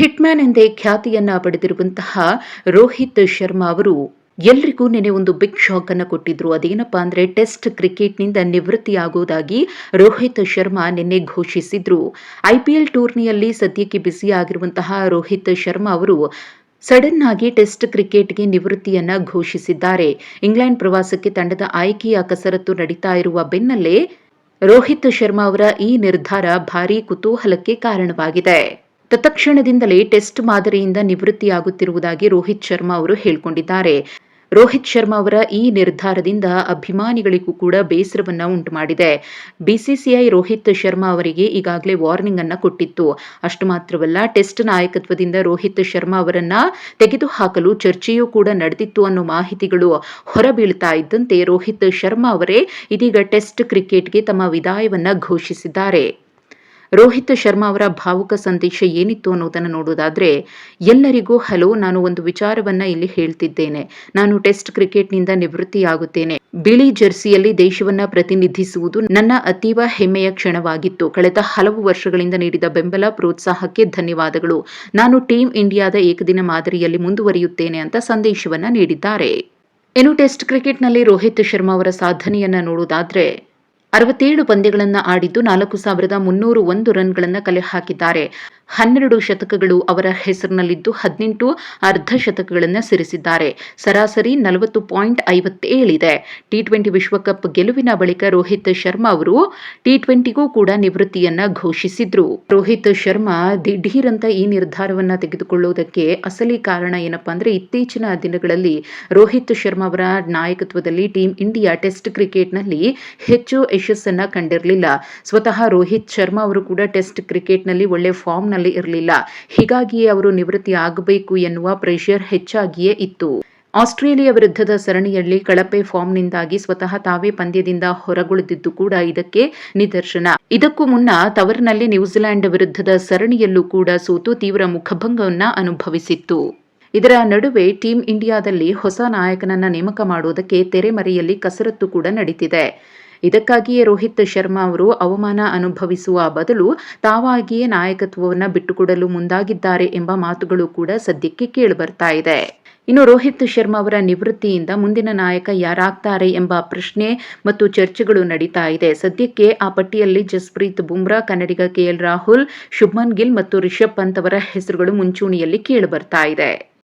Hitman ಎಂದೇ ಖ್ಯಾತಿಯನ್ನ ಪಡೆದಿರುವಂತಹ ರೋಹಿತ್ ಶರ್ಮಾ ಅವರು ಎಲ್ರಿಗೂ ನಿನ್ನೆ ಒಂದು ಬಿಗ್ ಶಾಕ್ ಅನ್ನು ಕೊಟ್ಟಿದ್ರು. ಅದೇನಪ್ಪ ಅಂದ್ರೆ ಟೆಸ್ಟ್ ಕ್ರಿಕೆಟ್ನಿಂದ ನಿವೃತ್ತಿಯಾಗುವುದಾಗಿ ರೋಹಿತ್ ಶರ್ಮಾ ನಿನ್ನೆ ಘೋಷಿಸಿದ್ರು. ಐಪಿಎಲ್ ಟೂರ್ನಿಯಲ್ಲಿ ಸದ್ಯಕ್ಕೆ ಬ್ಯುಸಿ ಆಗಿರುವಂತಹ ರೋಹಿತ್ ಶರ್ಮಾ ಅವರು ಸಡನ್ ಆಗಿ ಟೆಸ್ಟ್ ಕ್ರಿಕೆಟ್ಗೆ ನಿವೃತ್ತಿಯನ್ನ ಘೋಷಿಸಿದ್ದಾರೆ. ಇಂಗ್ಲೆಂಡ್ ಪ್ರವಾಸಕ್ಕೆ ತಂಡದ ಆಯ್ಕೆಯ ಕಸರತ್ತು ನಡೀತಾ ಇರುವ ಬೆನ್ನಲ್ಲೇ ರೋಹಿತ್ ಶರ್ಮಾ ಅವರ ಈ ನಿರ್ಧಾರ ಭಾರೀ ಕುತೂಹಲಕ್ಕೆ ಕಾರಣವಾಗಿದೆ. ತತ್ಕ್ಷಣದಿಂದಲೇ ಟೆಸ್ಟ್ ಮಾದರಿಯಿಂದ ನಿವೃತ್ತಿಯಾಗುತ್ತಿರುವುದಾಗಿ ರೋಹಿತ್ ಶರ್ಮಾ ಅವರು ಹೇಳಿಕೊಂಡಿದ್ದಾರೆ. ರೋಹಿತ್ ಶರ್ಮಾ ಅವರ ಈ ನಿರ್ಧಾರದಿಂದ ಅಭಿಮಾನಿಗಳಿಗೂ ಕೂಡ ಬೇಸರವನ್ನ ಉಂಟು ಮಾಡಿದೆ ಬಿಸಿಸಿಐ ರೋಹಿತ್ ಶರ್ಮಾ ಅವರಿಗೆ ಈಗಾಗಲೇ ವಾರ್ನಿಂಗ್ ಅನ್ನ ಕೊಟ್ಟಿತ್ತು. ಅಷ್ಟು ಮಾತ್ರವಲ್ಲ, ಟೆಸ್ಟ್ ನಾಯಕತ್ವದಿಂದ ರೋಹಿತ್ ಶರ್ಮಾ ಅವರನ್ನ ತೆಗೆದುಹಾಕಲು ಚರ್ಚೆಯೂ ಕೂಡ ನಡೆದಿತ್ತು ಅನ್ನೋ ಮಾಹಿತಿಗಳು ಹೊರಬೀಳ್ತಾ ಇದ್ದಂತೆ ರೋಹಿತ್ ಶರ್ಮಾ ಅವರೇ ಇದೀಗ ಟೆಸ್ಟ್ ಕ್ರಿಕೆಟ್ಗೆ ತಮ್ಮ ವಿದಾಯವನ್ನ ಘೋಷಿಸಿದ್ದಾರೆ. ರೋಹಿತ್ ಶರ್ಮಾ ಅವರ ಭಾವುಕ ಸಂದೇಶ ಏನಿತ್ತು ಅನ್ನೋದನ್ನು ನೋಡೋದಾದ್ರೆ, ಎಲ್ಲರಿಗೂ ಹಲೋ, ನಾನು ಒಂದು ವಿಚಾರವನ್ನ ಇಲ್ಲಿ ಹೇಳ್ತಿದ್ದೇನೆ. ನಾನು ಟೆಸ್ಟ್ ಕ್ರಿಕೆಟ್ನಿಂದ ನಿವೃತ್ತಿಯಾಗುತ್ತೇನೆ. ಬಿಳಿ ಜರ್ಸಿಯಲ್ಲಿ ದೇಶವನ್ನ ಪ್ರತಿನಿಧಿಸುವುದು ನನ್ನ ಅತೀವ ಹೆಮ್ಮೆಯ ಕ್ಷಣವಾಗಿತ್ತು. ಕಳೆದ ಹಲವು ವರ್ಷಗಳಿಂದ ನೀಡಿದ ಬೆಂಬಲ ಪ್ರೋತ್ಸಾಹಕ್ಕೆ ಧನ್ಯವಾದಗಳು. ನಾನು ಟೀಮ್ ಇಂಡಿಯಾದ ಏಕದಿನ ಮಾದರಿಯಲ್ಲಿ ಮುಂದುವರಿಯುತ್ತೇನೆ ಅಂತ ಸಂದೇಶವನ್ನ ನೀಡಿದ್ದಾರೆ. ಇನ್ನು ಟೆಸ್ಟ್ ಕ್ರಿಕೆಟ್ನಲ್ಲಿ ರೋಹಿತ್ ಶರ್ಮಾ ಅವರ ಸಾಧನೆಯನ್ನ ನೋಡುವುದಾದ್ರೆ ಅರವತ್ತೇಳು ಪಂದ್ಯಗಳನ್ನು ಆಡಿದ್ದು ನಾಲ್ಕು ಸಾವಿರದ ಮುನ್ನೂರು ಒಂದು ರನ್ಗಳನ್ನು ಕಲೆ ಹಾಕಿದ್ದಾರೆ. ಹನ್ನೆರಡು ಶತಕಗಳು ಅವರ ಹೆಸರಿನಲ್ಲಿದ್ದು ಹದಿನೆಂಟು ಅರ್ಧ ಶತಕಗಳನ್ನು ಸಿರಿಸಿದ್ದಾರೆ. ಸರಾಸರಿ ನಲವತ್ತು ಪಾಯಿಂಟ್ ಐವತ್ತೇಳಿದೆ ಟಿ ಟ್ವೆಂಟಿ ವಿಶ್ವಕಪ್ ಗೆಲುವಿನ ಬಳಿಕ ರೋಹಿತ್ ಶರ್ಮಾ ಅವರು ಟಿ ಟ್ವೆಂಟಿಗೂ ಕೂಡ ನಿವೃತ್ತಿಯನ್ನ ಘೋಷಿಸಿದ್ರು. ರೋಹಿತ್ ಶರ್ಮಾ ದಿಢೀರಂತ ಈ ನಿರ್ಧಾರವನ್ನ ತೆಗೆದುಕೊಳ್ಳುವುದಕ್ಕೆ ಅಸಲಿ ಕಾರಣ ಏನಪ್ಪಾ ಅಂದ್ರೆ ಇತ್ತೀಚಿನ ದಿನಗಳಲ್ಲಿ ರೋಹಿತ್ ಶರ್ಮಾ ಅವರ ನಾಯಕತ್ವದಲ್ಲಿ ಟೀಮ್ ಇಂಡಿಯಾ ಟೆಸ್ಟ್ ಕ್ರಿಕೆಟ್ನಲ್ಲಿ ಹೆಚ್ಚು ಯಶಸ್ಸನ್ನ ಕಂಡಿರಲಿಲ್ಲ. ಸ್ವತಃ ರೋಹಿತ್ ಶರ್ಮಾ ಅವರು ಕೂಡ ಟೆಸ್ಟ್ ಕ್ರಿಕೆಟ್ನಲ್ಲಿ ಒಳ್ಳೆ ಫಾರ್ಮ್ನಲ್ಲಿ ಇರಲಿಲ್ಲ. ಹೀಗಾಗಿಯೇ ಅವರು ನಿವೃತ್ತಿ ಆಗಬೇಕು ಎನ್ನುವ ಪ್ರೆಷರ್ ಹೆಚ್ಚಾಗಿಯೇ ಇತ್ತು. ಆಸ್ಟ್ರೇಲಿಯಾ ವಿರುದ್ಧದ ಸರಣಿಯಲ್ಲಿ ಕಳಪೆ ಫಾರ್ಮ್ನಿಂದಾಗಿ ಸ್ವತಃ ತಾವೇ ಪಂದ್ಯದಿಂದ ಹೊರಗುಳಿದಿದ್ದು ಕೂಡ ಇದಕ್ಕೆ ನಿದರ್ಶನ. ಇದಕ್ಕೂ ಮುನ್ನ ತವರಿನಲ್ಲಿ ನ್ಯೂಜಿಲೆಂಡ್ ವಿರುದ್ಧದ ಸರಣಿಯಲ್ಲೂ ಕೂಡ ಸೋತು ತೀವ್ರ ಮುಖಭಂಗವನ್ನು ಅನುಭವಿಸಿತ್ತು. ಇದರ ನಡುವೆ ಟೀಂ ಇಂಡಿಯಾದಲ್ಲಿ ಹೊಸ ನಾಯಕನನ್ನ ನೇಮಕ ಮಾಡುವುದಕ್ಕೆ ತೆರೆಮರೆಯಲ್ಲಿ ಕಸರತ್ತು ಕೂಡ ನಡೀತಿದೆ. ಇದಕ್ಕಾಗಿಯೇ ರೋಹಿತ್ ಶರ್ಮಾ ಅವರು ಅವಮಾನ ಅನುಭವಿಸುವ ಬದಲು ತಾವಾಗಿಯೇ ನಾಯಕತ್ವವನ್ನು ಬಿಟ್ಟುಕೊಡಲು ಮುಂದಾಗಿದ್ದಾರೆ ಎಂಬ ಮಾತುಗಳು ಕೂಡ ಸದ್ಯಕ್ಕೆ ಕೇಳಿಬರ್ತಾ ಇದೆ. ಇನ್ನು ರೋಹಿತ್ ಶರ್ಮಾ ಅವರ ನಿವೃತ್ತಿಯಿಂದ ಮುಂದಿನ ನಾಯಕ ಯಾರಾಗ್ತಾರೆ ಎಂಬ ಪ್ರಶ್ನೆ ಮತ್ತು ಚರ್ಚೆಗಳು ನಡೀತಾ ಇದೆ. ಸದ್ಯಕ್ಕೆ ಆ ಪಟ್ಟಿಯಲ್ಲಿ ಜಸ್ಪ್ರೀತ್ ಬುಮ್ರಾ, ಕನ್ನಡಿಗ ಕೆಎಲ್ ರಾಹುಲ್, ಶುಭ್ಮನ್ ಗಿಲ್ ಮತ್ತು ರಿಷಬ್ ಪಂತ್ ಅವರ ಹೆಸರುಗಳು ಮುಂಚೂಣಿಯಲ್ಲಿ ಕೇಳಿಬರ್ತಾ ಇದೆ.